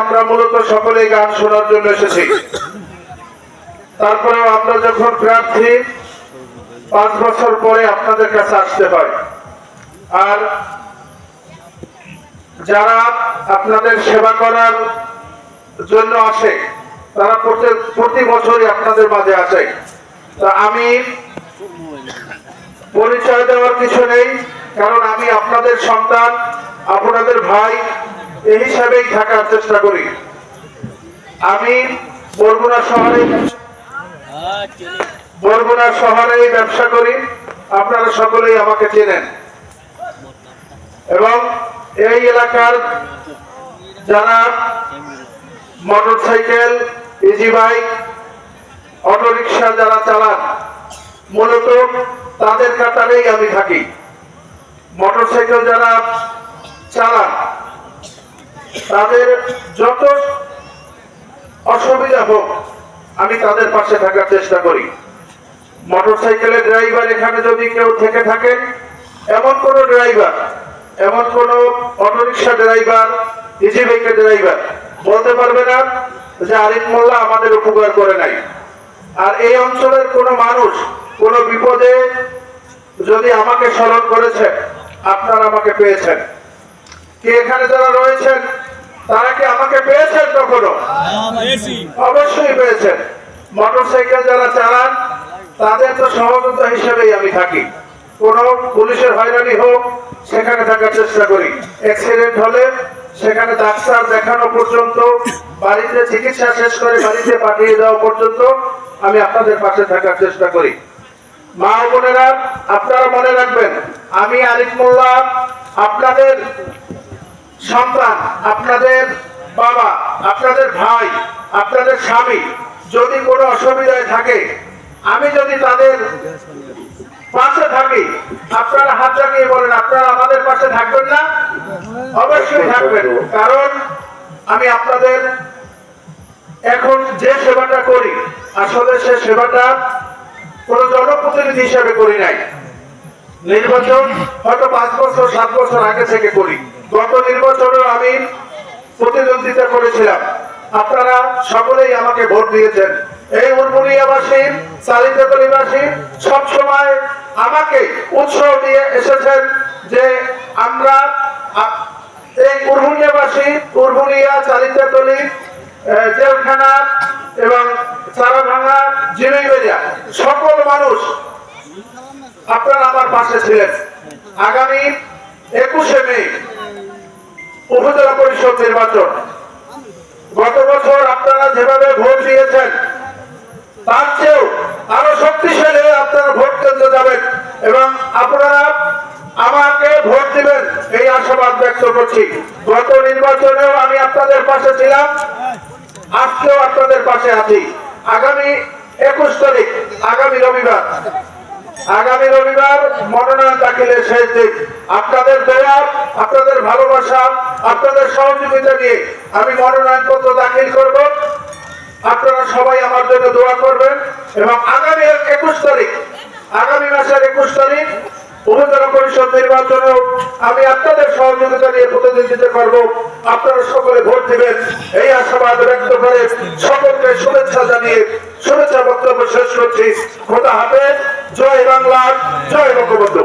আমরা মূলত সকলেই গান শোনার জন্য এসেছি। তারপরেও আমরা যখন প্রার্থী, পাঁচ বছর পরে আপনাদের কাছে আসতে হয়। আর যারা আপনাদের সেবা করার জন্য আসে, তারা প্রতি বছরই আপনাদের মাঝে আসে। তা আমি পরিচয় দেওয়ার কিছু নেই, কারণ আমি আপনাদের সন্তান, আপনাদের ভাই এই হিসাবেই থাকার চেষ্টা করি। আমি বরগুনা শহরে বরগুনা শহরে ব্যবসা করি। আপনারা সকলেই আমাকে চেনেন। এবং এই এলাকার যারা মোটরসাইকেল, ইজি বাইক, অটোরিকশা যারা চালান, মূলত তাদের কাতারেই আমি থাকি। মোটরসাইকেল যারা চালান তাদের যত অসুবিধা হোক, আমি তাদের পাশে থাকার চেষ্টা করি। মোটরসাইকেলের ড্রাইভার এখানে যদি কেউ থেকে থাকেন এমন কোন ড্রাইভার, এমন কোন অটোরিকশা ড্রাইভার ইজি বাইকের ড্রাইভার বলতে পারবে না যে আরিফ মোল্লা আমাদের উপকার করে নাই। আর এই অঞ্চলের কোন মানুষ, কোন বিপদে যদি আমাকে স্মরণ করেছেন, আপনারা আমাকে পেয়েছেন। কি এখানে যারা রয়েছেন? তারা কি আমাকে পেয়েছেন কখনো? অবশ্যই পেয়েছেন। মোটরসাইকেল যারা চালান তাদের তো সহযোগিতা হিসেবেই আমি থাকি। কোন পুলিশের হয়রানি হোক সেখানে থাকার চেষ্টা করি। অ্যাক্সিডেন্ট হলে সেখানে ডাক্তার দেখানো পর্যন্ত বাড়িতে চিকিৎসা শেষ করে বাড়িতে পাঠিয়ে দেওয়া পর্যন্ত আমি আপনাদের পাশে থাকার চেষ্টা করি। মা বোনেরা আপনারা মনে রাখবেন আমি আরিফ মোল্লা আপনাদের সন্তান, আপনাদের বাবা, আপনাদের ভাই, আপনাদের স্বামী যদি কোনো অসুবিধায় থাকে, আমি যদি তাদের পাশে থাকি, আপনারা হাত জাগিয়ে বলেন, আপনারা আমাদের পাশে থাকবেন না? অবশ্যই থাকবেন, কারণ আমি আপনাদের এখন যে সেবাটা করি, আসলে সে সেবাটা কোন জনপ্রতিনিধি হিসাবে করি নাই। নির্বাচন হয়তো পাঁচ বছর, সাত বছর আগে থেকে করি। গত নির্বাচনেও আমি প্রতিদ্বন্দ্বিতা করেছিলাম। আপনারা সকলেই আমাকে ভোট দিয়েছেন। এই উর্বরিয়াবাসী চালিতকলিবাসী সবসময় আমাকে উৎসাহ দিয়ে এসেছেন যে আমরা এই উর্বরিয়াবাসী উর্বরিয়া চালিততলি জেলখানা এবং চারাভাঙা জিমিবেরিয়া সকল মানুষ আপনারা আমার পাশে ছিলেন। আগামী একুশে মে উপজেলা পরিষদ নির্বাচন। গত বছর আপনারা যেভাবে ভোট দিয়েছেন, তার চেয়েও আরও শক্তিশালী আপনারা ভোট কেন্দ্রে যাবেন এবং আপনারা আমাকে ভোট দিবেন এই আশাবাদ ব্যক্ত করছি। গত নির্বাচনেও আমি আপনাদের পাশে ছিলাম, আজকেও আপনাদের পাশে আছি। আগামী একুশ তারিখ আগামী রবিবার রবিবার মনোনয়ন দাখিলের শেষ আপনাদের দয়া, আপনাদের ভালোবাসা, আপনাদের সহযোগিতা নিয়ে আমি মনোনয়ন পত্র দাখিল করব। আপনারা সবাই আমার জন্য দোয়া করবেন এবং আগামী একুশ তারিখ, আগামী মাসের একুশ তারিখ উপজেলা পরিষদ নির্বাচনেও আমি আপনাদের সহযোগিতা নিয়ে প্রতিদ্বন্দ্বিতা করব। আপনারা সকলে ভোট দিবেন। এই আশাবাদ ব্যক্ত করে সকলকে শুভেচ্ছা জানিয়ে শুভেচ্ছা বক্তব্য শেষ করছি। খোদা হাফেজ। জয় বাংলা। জয় বঙ্গবন্ধু।